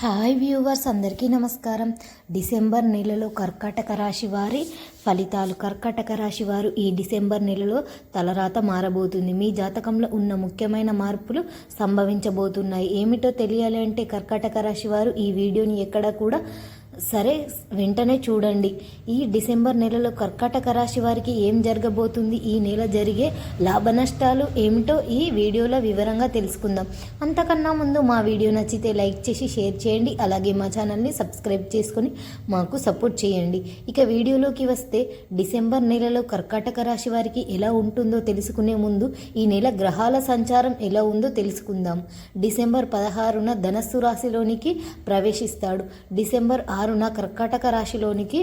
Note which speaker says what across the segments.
Speaker 1: Hi viewers అందరికీ నమస్కారం. December నెలలో కర్కాటక రాశి వారి ఫలితాలు. కర్కాటక రాశి వారు ఈ డిసెంబర్ నెలలో తలరాత మారబోతుంది. మీ జాతకంలో ఉన్న ముఖ్యమైన మార్పులు సంభవించబోతున్నాయి. ఏమిటో తెలియాలి అంటే కర్కాటక రాశి వారు ఈ వీడియోని ఎక్కడ కూడా సరే వెంటనే చూడండి. ఈ డిసెంబర్ నెలలో కర్కాటక రాశి వారికి ఏం జరగబోతుంది? ఈ నెల జరిగే లాభ నష్టాలు ఏమిటో ఈ వీడియోలో వివరంగా తెలుసుకుందాం. అంతకన్నా ముందు మా వీడియో నచ్చితే లైక్ చేసి షేర్ చేయండి. అలాగే మా ఛానల్ని సబ్స్క్రైబ్ చేసుకొని మాకు సపోర్ట్ చేయండి. ఇక వీడియోలోకి వస్తే డిసెంబర్ నెలలో కర్కాటక రాశి వారికి ఎలా ఉంటుందో తెలుసుకునే ముందు ఈ నెల గ్రహాల సంచారం ఎలా ఉందో తెలుసుకుందాం. డిసెంబర్ పదహారున ధనస్సు రాశిలోనికి ప్రవేశిస్తాడు. డిసెంబర్ ఆరున కర్కాటక రాశిలోనికి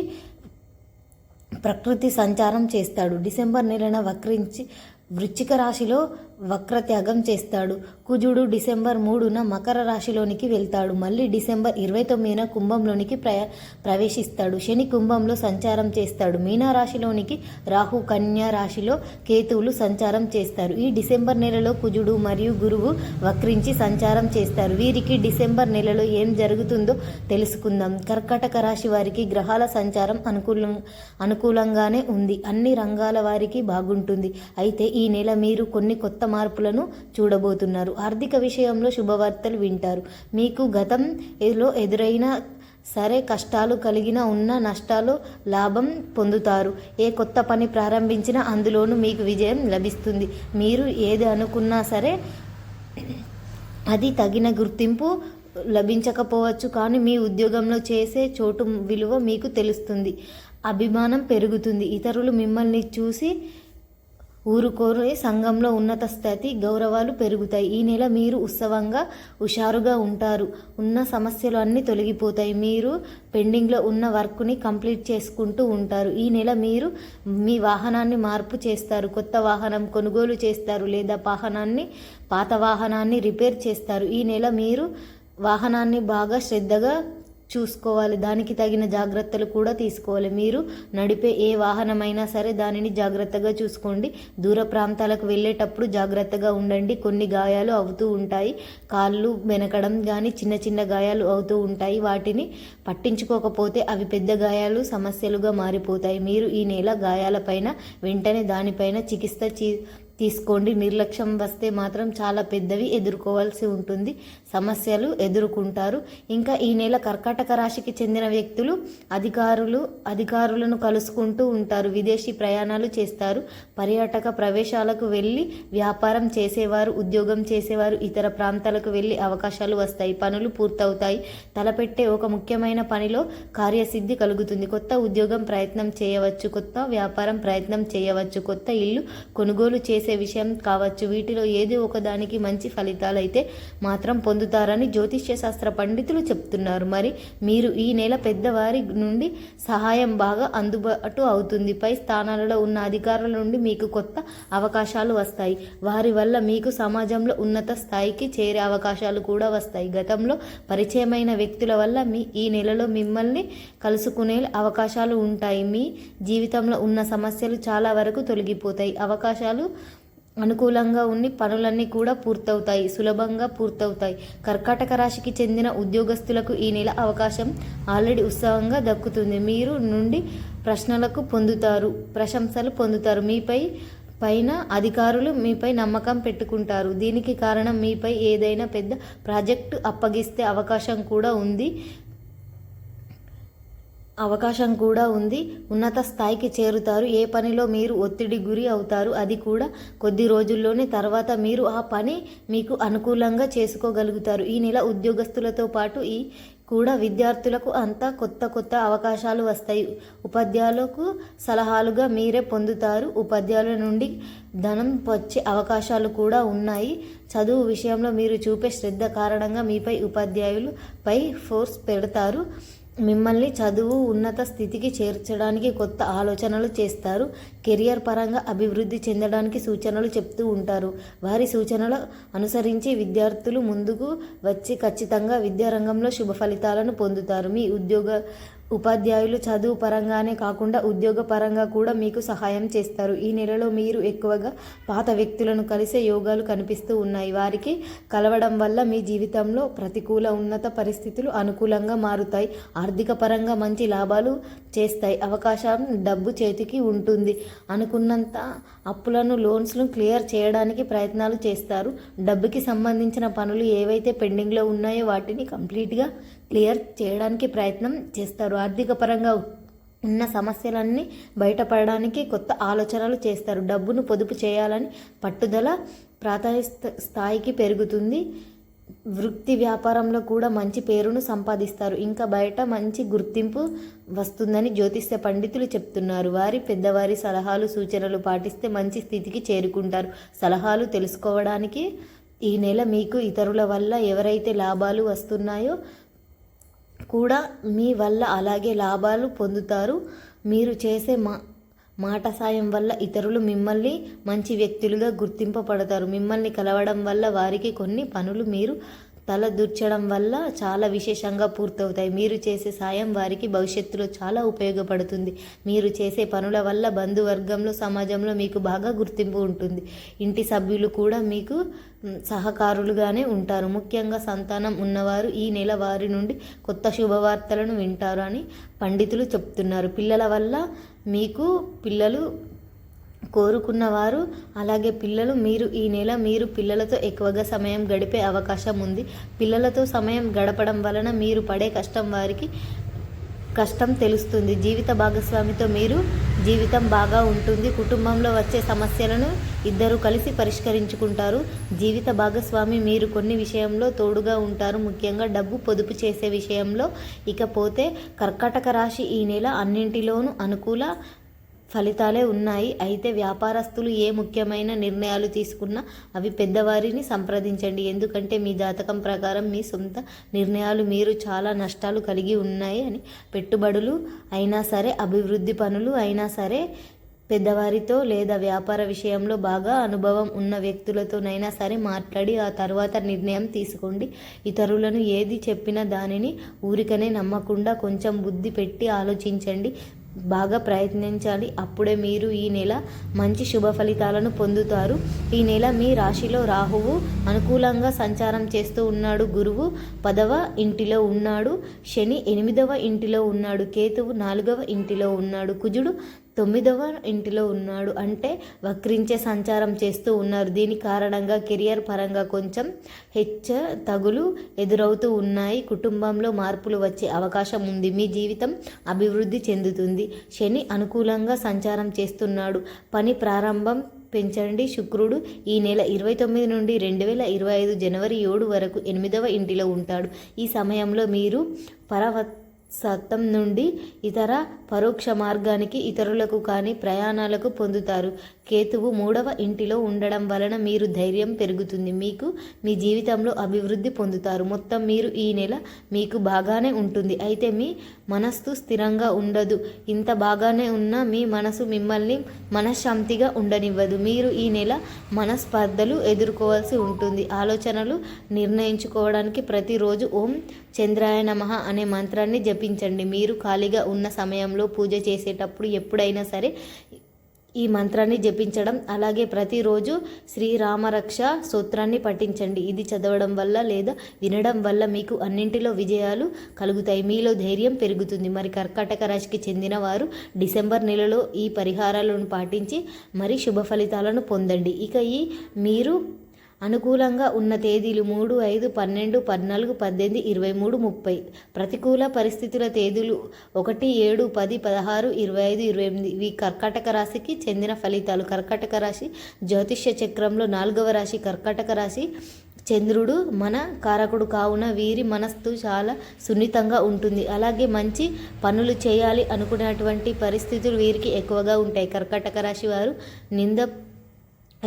Speaker 1: ప్రకృతి సంచారం చేస్తాడు. డిసెంబర్ నెలన వక్రించి వృశ్చిక రాశిలో వక్రత్యాగం చేస్తాడు. కుజుడు డిసెంబర్ మూడున మకర రాశిలోనికి వెళ్తాడు. మళ్ళీ డిసెంబర్ ఇరవై తొమ్మిదిన కుంభంలోనికి ప్ర ప్రవేశిస్తాడు. శని కుంభంలో సంచారం చేస్తాడు. మీనా రాశిలోనికి రాహు కన్యా రాశిలో కేతువులు సంచారం చేస్తారు. ఈ డిసెంబర్ నెలలో కుజుడు మరియు గురువు వక్రించి సంచారం చేస్తారు. వీరికి డిసెంబర్ నెలలో ఏం జరుగుతుందో తెలుసుకుందాం. కర్కాటక రాశి వారికి గ్రహాల సంచారం అనుకూలం అనుకూలంగానే ఉంది. అన్ని రంగాల వారికి బాగుంటుంది. అయితే ఈ నెల మీరు కొన్ని కొత్త మార్పులను చూడబోతున్నారు. ఆర్థిక విషయంలో శుభవార్తలు వింటారు. మీకు గతంలో ఎదురైన సరే కష్టాలు కలిగిన ఉన్న నష్టాలు లాభం పొందుతారు. ఏ కొత్త పని ప్రారంభించినా అందులోనూ మీకు విజయం లభిస్తుంది. మీరు ఏది అనుకున్నా సరే అది తగిన గుర్తింపు లభించకపోవచ్చు కానీ మీ ఉద్యోగంలో చేసే చోటు విలువ మీకు తెలుస్తుంది. అభిమానం పెరుగుతుంది. ఇతరులు మిమ్మల్ని చూసి ఊరుకోరే సంఘంలో ఉన్నత స్థితి గౌరవాలు పెరుగుతాయి. ఈ నెల మీరు ఉత్సవంగా హుషారుగా ఉంటారు. ఉన్న సమస్యలు అన్నీ తొలగిపోతాయి. మీరు పెండింగ్లో ఉన్న వర్క్ని కంప్లీట్ చేసుకుంటూ ఉంటారు. ఈ నెల మీరు మీ వాహనాన్ని మార్పు చేస్తారు. కొత్త వాహనం కొనుగోలు చేస్తారు లేదా వాహనాన్ని పాత వాహనాన్ని రిపేర్ చేస్తారు. ఈ నెల మీరు వాహనాన్ని బాగా శ్రద్ధగా చూసుకోవాలి. దానికి తగిన జాగ్రత్తలు కూడా తీసుకోవాలి. మీరు నడిపే ఏ వాహనమైనా సరే దానిని జాగ్రత్తగా చూసుకోండి. దూర ప్రాంతాలకు వెళ్ళేటప్పుడు జాగ్రత్తగా ఉండండి. కొన్ని గాయాలు అవుతూ ఉంటాయి. కాళ్ళు వెనకడం కానీ చిన్న చిన్న గాయాలు అవుతూ ఉంటాయి. వాటిని పట్టించుకోకపోతే అవి పెద్ద గాయాలు సమస్యలుగా మారిపోతాయి. మీరు ఈ నెల గాయాలపైన వెంటనే దానిపైన చికిత్స తీసుకోండి. నిర్లక్ష్యం వస్తే మాత్రం చాలా పెద్దవి ఎదుర్కోవాల్సి ఉంటుంది. సమస్యలు ఎదుర్కొంటారు. ఇంకా ఈ నెల కర్కాటక రాశికి చెందిన వ్యక్తులు అధికారులు అధికారులను కలుసుకుంటూ ఉంటారు. విదేశీ ప్రయాణాలు చేస్తారు. పర్యాటక ప్రవేశాలకు వెళ్ళి వ్యాపారం చేసేవారు ఉద్యోగం చేసేవారు ఇతర ప్రాంతాలకు వెళ్ళి అవకాశాలు వస్తాయి. పనులు పూర్తవుతాయి. తలపెట్టే ఒక ముఖ్యమైన పనిలో కార్యసిద్ధి కలుగుతుంది. కొత్త ఉద్యోగం ప్రయత్నం చేయవచ్చు. కొత్త వ్యాపారం ప్రయత్నం చేయవచ్చు. కొత్త ఇల్లు కొనుగోలు చేసే చేసే విషయం కావచ్చు వీటిలో ఏది ఒకదానికి మంచి ఫలితాలు అయితే మాత్రం పొందుతారని జ్యోతిష్య శాస్త్ర పండితులు చెప్తున్నారు. మరి మీరు ఈ నెల పెద్దవారి నుండి సహాయం బాగా అందుబాటు అవుతుంది. పై స్థానాలలో ఉన్న అధికారుల నుండి మీకు కొత్త అవకాశాలు వస్తాయి. వారి వల్ల మీకు సమాజంలో ఉన్నత స్థాయికి చేరే అవకాశాలు కూడా వస్తాయి. గతంలో పరిచయమైన వ్యక్తుల వల్ల మీ ఈ నెలలో మిమ్మల్ని కలుసుకునే అవకాశాలు ఉంటాయి. మీ జీవితంలో ఉన్న సమస్యలు చాలా వరకు తొలగిపోతాయి. అవకాశాలు అనుకూలంగా ఉండి పనులన్నీ కూడా పూర్తవుతాయి సులభంగా పూర్తవుతాయి. కర్కాటక రాశికి చెందిన ఉద్యోగస్తులకు ఈ నెల అవకాశం ఆల్రెడీ ఉత్సాహంగా దక్కుతుంది. మీరు నుండి ప్రశ్నలకు పొందుతారు ప్రశంసలు పొందుతారు. మీపై పైన అధికారులు మీపై నమ్మకం పెట్టుకుంటారు. దీనికి కారణం మీపై ఏదైనా పెద్ద ప్రాజెక్టు అప్పగిస్తే అవకాశం కూడా ఉంది. అవకాశం కూడా ఉంది. ఉన్నత స్థాయికి చేరుతారు. ఏ పనిలో మీరు ఒత్తిడి గురి అవుతారు అది కూడా కొద్ది రోజుల్లోనే తర్వాత మీరు ఆ పని మీకు అనుకూలంగా చేసుకోగలుగుతారు. ఈ నెల ఉద్యోగస్తులతో పాటు ఈ కూడా విద్యార్థులకు అంతా కొత్త కొత్త అవకాశాలు వస్తాయి. ఉపాధ్యాయులకు సలహాలుగా మీరే పొందుతారు. ఉపాధ్యాయుల నుండి ధనం వచ్చే అవకాశాలు కూడా ఉన్నాయి. చదువు విషయంలో మీరు చూపే శ్రద్ధ కారణంగా మీపై ఉపాధ్యాయులు పై ఫోర్స్ పెడతారు. మిమ్మల్ని చదువు ఉన్నత స్థితికి చేర్చడానికి కొత్త ఆలోచనలు చేస్తారు. కెరియర్ పరంగా అభివృద్ధి చెందడానికి సూచనలు చెప్తూ ఉంటారు. వారి సూచనలు అనుసరించి విద్యార్థులు ముందుకు వచ్చి ఖచ్చితంగా విద్యారంగంలో శుభ ఫలితాలను పొందుతారు. మీ ఉద్యోగ ఉపాధ్యాయులు చదువు పరంగానే కాకుండా ఉద్యోగ పరంగా కూడా మీకు సహాయం చేస్తారు. ఈ నెలలో మీరు ఎక్కువగా పాత వ్యక్తులను కలిసే యోగాలు కనిపిస్తూ ఉన్నాయి. వారికి కలవడం వల్ల మీ జీవితంలో ప్రతికూల ఉన్నత పరిస్థితులు అనుకూలంగా మారుతాయి. ఆర్థిక పరంగా మంచి లాభాలు చేస్తాయి. అవకాశం డబ్బు చేతికి ఉంటుంది. అనుకున్నంత అప్పులను లోన్స్ను క్లియర్ చేయడానికి ప్రయత్నాలు చేస్తారు. డబ్బుకి సంబంధించిన పనులు ఏవైతే పెండింగ్లో ఉన్నాయో వాటిని కంప్లీట్గా క్లియర్ చేయడానికి ప్రయత్నం చేస్తారు. ఆర్థిక పరంగా ఉన్న సమస్యలన్నీ బయటపడడానికి కొత్త ఆలోచనలు చేస్తారు. డబ్బును పొదుపు చేయాలని పట్టుదల ప్రాధాన్య స్థాయికి పెరుగుతుంది. వృత్తి వ్యాపారంలో కూడా మంచి పేరును సంపాదిస్తారు. ఇంకా బయట మంచి గుర్తింపు వస్తుందని జ్యోతిష్య పండితులు చెప్తున్నారు. వారి పెద్దవారి సలహాలు సూచనలు పాటిస్తే మంచి స్థితికి చేరుకుంటారు. సలహాలు తెలుసుకోవడానికి ఈ నెల మీకు ఇతరుల వల్ల ఎవరైతే లాభాలు వస్తున్నాయో కూడా మీ వల్ల అలాగే లాభాలు పొందుతారు. మీరు చేసే మా మాట సాయం వల్ల ఇతరులు మిమ్మల్ని మంచి వ్యక్తులుగా గుర్తింపబడతారు మిమ్మల్ని కలవడం వల్ల వారికి కొన్ని పనులు మీరు తల దూర్చడం వల్ల చాలా విశేషంగా పూర్తవుతాయి. మీరు చేసే సాయం వారికి భవిష్యత్తులో చాలా ఉపయోగపడుతుంది. మీరు చేసే పనుల వల్ల బంధువర్గంలో సమాజంలో మీకు బాగా గుర్తింపు ఉంటుంది. ఇంటి సభ్యులు కూడా మీకు సహకారులుగానే ఉంటారు. ముఖ్యంగా సంతానం ఉన్నవారు ఈ నెల వారి నుండి కొత్త శుభవార్తలను వింటారు అని పండితులు చెప్తున్నారు. పిల్లల వల్ల మీకు పిల్లలు కోరుకున్నవారు అలాగే పిల్లలు మీరు ఈ నెల మీరు పిల్లలతో ఎక్కువగా సమయం గడిపే అవకాశం ఉంది. పిల్లలతో సమయం గడపడం వలన మీరు పడే కష్టం వారికి కష్టం తెలుస్తుంది. జీవిత భాగస్వామితో మీరు జీవితం బాగా ఉంటుంది. కుటుంబంలో వచ్చే సమస్యలను ఇద్దరు కలిసి పరిష్కరించుకుంటారు. జీవిత భాగస్వామి మీరు కొన్ని విషయంలో తోడుగా ఉంటారు. ముఖ్యంగా డబ్బు పొదుపు చేసే విషయంలో. ఇకపోతే కర్కాటక రాశి ఈ నెల అన్నింటిలోనూ అనుకూల ఫలితాలే ఉన్నాయి. అయితే వ్యాపారస్తులు ఏ ముఖ్యమైన నిర్ణయాలు తీసుకున్నా అవి పెద్దవారిని సంప్రదించండి. ఎందుకంటే మీ జాతకం ప్రకారం మీ సొంత నిర్ణయాలు మీరు చాలా నష్టాలు కలిగి ఉన్నాయి అని పెట్టుబడులు అయినా సరే అభివృద్ధి పనులు అయినా సరే పెద్దవారితో లేదా వ్యాపార విషయంలో బాగా అనుభవం ఉన్న వ్యక్తులతోనైనా సరే మాట్లాడి ఆ తర్వాత నిర్ణయం తీసుకోండి. ఇతరులను ఏది చెప్పినా దానిని ఊరికనే నమ్మకుండా కొంచెం బుద్ధి పెట్టి ఆలోచించండి. బాగా ప్రయత్నించాలి. అప్పుడే మీరు ఈ నెల మంచి శుభ ఫలితాలను పొందుతారు. ఈ నెల మీ రాశిలో రాహువు అనుకూలంగా సంచారం చేస్తూ ఉన్నాడు. గురువు పదవ ఇంటిలో ఉన్నాడు. శని ఎనిమిదవ ఇంటిలో ఉన్నాడు. కేతువు నాలుగవ ఇంటిలో ఉన్నాడు. కుజుడు తొమ్మిదవ ఇంటిలో ఉన్నాడు. అంటే వక్రించే సంచారం చేస్తూ ఉన్నారు. దీని కారణంగా కెరియర్ పరంగా కొంచెం హెచ్చ తగులు ఎదురవుతూ ఉన్నాయి. కుటుంబంలో మార్పులు వచ్చే అవకాశం ఉంది. మీ జీవితం అభివృద్ధి చెందుతుంది. శని అనుకూలంగా సంచారం చేస్తున్నాడు. పని ప్రారంభం పెంచండి. శుక్రుడు ఈ నెల ఇరవై తొమ్మిది నుండి రెండు వేల ఇరవై ఐదు జనవరి ఏడు వరకు ఎనిమిదవ ఇంటిలో ఉంటాడు. ఈ సమయంలో మీరు పరవత్ సత్తం నుండి ఇతర పరోక్ష మార్గానికి ఇతరులకు కానీ ప్రయాణాలకు పొందుతారు. కేతువు మూడవ ఇంటిలో ఉండడం వలన మీరు ధైర్యం పెరుగుతుంది. మీకు మీ జీవితంలో అభివృద్ధి పొందుతారు. మొత్తం మీరు ఈ నెల మీకు బాగానే ఉంటుంది. అయితే మీ మనస్సు స్థిరంగా ఉండదు. ఇంత బాగానే ఉన్నా మీ మనసు మిమ్మల్ని మనశ్శాంతిగా ఉండనివ్వదు. మీరు ఈ నెల మనస్పర్ధలు ఎదుర్కోవాల్సి ఉంటుంది. ఆలోచనలు నిర్ణయించుకోవడానికి ప్రతిరోజు ఓం చంద్రాయ నమ అనే మంత్రాన్ని జపించండి మీరు ఖాళీగా ఉన్న సమయంలో పూజ చేసేటప్పుడు ఎప్పుడైనా సరే ఈ మంత్రాన్ని జపించడం అలాగే ప్రతిరోజు శ్రీరామరక్ష సూత్రాన్ని పఠించండి. ఇది చదవడం వల్ల లేదా వినడం వల్ల మీకు అన్నింటిలో విజయాలు కలుగుతాయి. మీలో ధైర్యం పెరుగుతుంది. మరి కర్కాటక రాశికి చెందిన వారు డిసెంబర్ నెలలో ఈ పరిహారాలను పాటించి మరి శుభ ఫలితాలను పొందండి. ఇక ఈ మీరు అనుకూలంగా ఉన్న తేదీలు మూడు ఐదు పన్నెండు పద్నాలుగు పద్దెనిమిది ఇరవై మూడు ముప్పై. ప్రతికూల పరిస్థితుల తేదీలు ఒకటి ఏడు పది పదహారు ఇరవై ఐదు ఇరవై ఎనిమిది. ఇవి కర్కాటక రాశికి చెందిన ఫలితాలు. కర్కాటక రాశి జ్యోతిష్య చక్రంలో నాలుగవ రాశి కర్కాటక రాశి చంద్రుడు మన కారకుడు కావున వీరి మనస్సు చాలా సున్నితంగా ఉంటుంది. అలాగే మంచి పనులు చేయాలి అనుకునేటువంటి పరిస్థితులు వీరికి ఎక్కువగా ఉంటాయి. కర్కాటక రాశి వారు నింద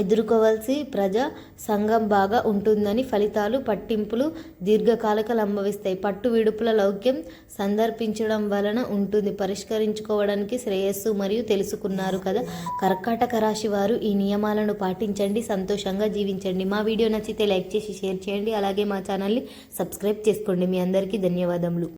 Speaker 1: ఎదుర్కోవాల్సి ప్రజా సంఘం బాగా ఉంటుందని ఫలితాలు పట్టింపులు దీర్ఘకాలిక లంబవిస్తాయి పట్టు విడుపుల లౌక్యం సందర్భించడం వలన ఉంటుంది. పరిష్కరించుకోవడానికి శ్రేయస్సు మరియు తెలుసుకున్నారు కదా. కర్కాటక రాశి వారు ఈ నియమాలను పాటించండి సంతోషంగా జీవించండి. మా వీడియో నచ్చితే లైక్ చేసి షేర్ చేయండి. అలాగే మా ఛానల్ని సబ్స్క్రైబ్ చేసుకోండి. మీ అందరికీ ధన్యవాదములు.